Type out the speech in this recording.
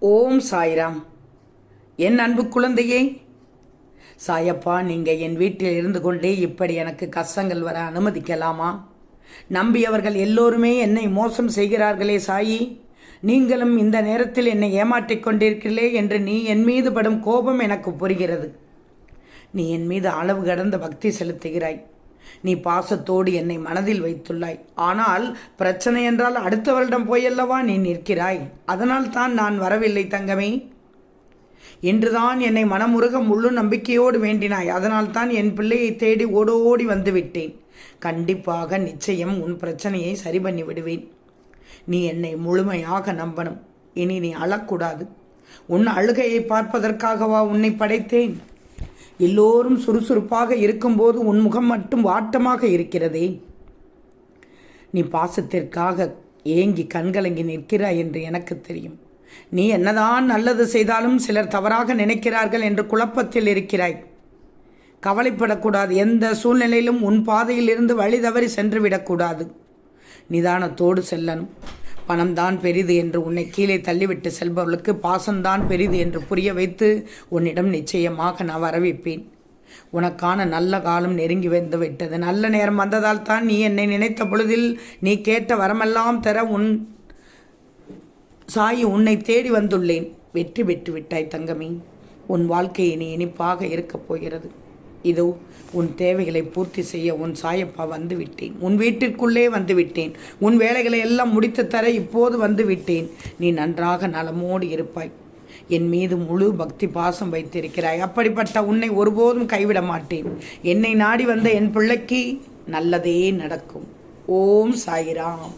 ஓம் சாய்ராம். என் அன்பு குழந்தையே சாயப்பா நீங்கள் என் வீட்டில் இருந்து கொண்டே இப்படி எனக்கு கஷ்டங்கள் வர அனுமதிக்கலாமா? நம்பியவர்கள் எல்லோருமே என்னை மோசம் செய்கிறார்களே சாயி. நீங்களும் இந்த நேரத்தில் என்னை ஏமாற்றிக் கொண்டிருக்கிறீர்களே என்று நீ என் மீது படும் கோபம் எனக்கு புரிகிறது. நீ என் மீது அளவு கடந்த பக்தி செலுத்துகிறாய். நீ பாசத்தோடு என்னை மனதில் வைத்துள்ளாய். ஆனால் பிரச்சனை என்றால் அடுத்தவரிடம் போயல்லவா நீ நிற்கிறாய்? அதனால் தான் நான் வரவில்லை தங்கமே. இன்றுதான் என்னை மனமுருக முழு நம்பிக்கையோடு வேண்டினாய். அதனால் தான் என் பிள்ளையை தேடி ஓடோடி வந்துவிட்டேன். கண்டிப்பாக நிச்சயம் உன் பிரச்சனையை சரி பண்ணி விடுவேன். நீ என்னை முழுமையாக நம்பணும். இனி நீ அழக்கூடாது. உன் அழுகையை பார்ப்பதற்காகவா உன்னை படைத்தேன்? எல்லோரும் சுறுசுறுப்பாக இருக்கும்போது உன் முகம் மட்டும் வாட்டமாக இருக்கிறதே. நீ பாசத்திற்காக ஏங்கி கண்கலங்கி நிற்கிறாய் என்று எனக்கு தெரியும். நீ என்னதான் நல்லது செய்தாலும் சிலர் தவறாக நினைக்கிறார்கள் என்று குழப்பத்தில் இருக்கிறாய். கவலைப்படக்கூடாது. எந்த சூழ்நிலையிலும் உன் பாதையில் இருந்து வழி தவறி சென்று விடக்கூடாது நிதானத்தோடு செல்லணும். பணம்தான் பெரிது என்று உன்னை கீழே தள்ளிவிட்டு செல்பவர்களுக்கு பாசம்தான் பெரிது என்று புரிய வைத்து உன்னிடம் நிச்சயமாக நான் வரவிப்பேன் உனக்கான நல்ல காலம் நெருங்கி வந்து விட்டது. நல்ல நேரம் வந்ததால் தான் நீ என்னை நினைத்த பொழுதில் நீ கேட்ட வரமெல்லாம் தர உன் சாயி உன்னை தேடி வந்துள்ளேன். வெற்றி பெற்று விட்டாய் தங்கமி. உன் வாழ்க்கை இனி இனிப்பாக இருக்கப் போகிறது. இதோ உன் தேவைகளை பூர்த்தி செய்ய உன் சாயப்பா வந்து விட்டேன் உன் வீட்டிற்குள்ளே வந்து விட்டேன் உன் வேலைகளை எல்லாம் முடித்து தர இப்போது வந்து விட்டேன் நீ நன்றாக நலமோடு இருப்பாய். என் மீது முழு பக்தி பாசம் வைத்திருக்கிறாய். அப்படிப்பட்ட உன்னை ஒருபோதும் கைவிட மாட்டேன். என்னை நாடி வந்த என் பிள்ளைக்கு நல்லதே நடக்கும். ஓம் சாய்ராம்.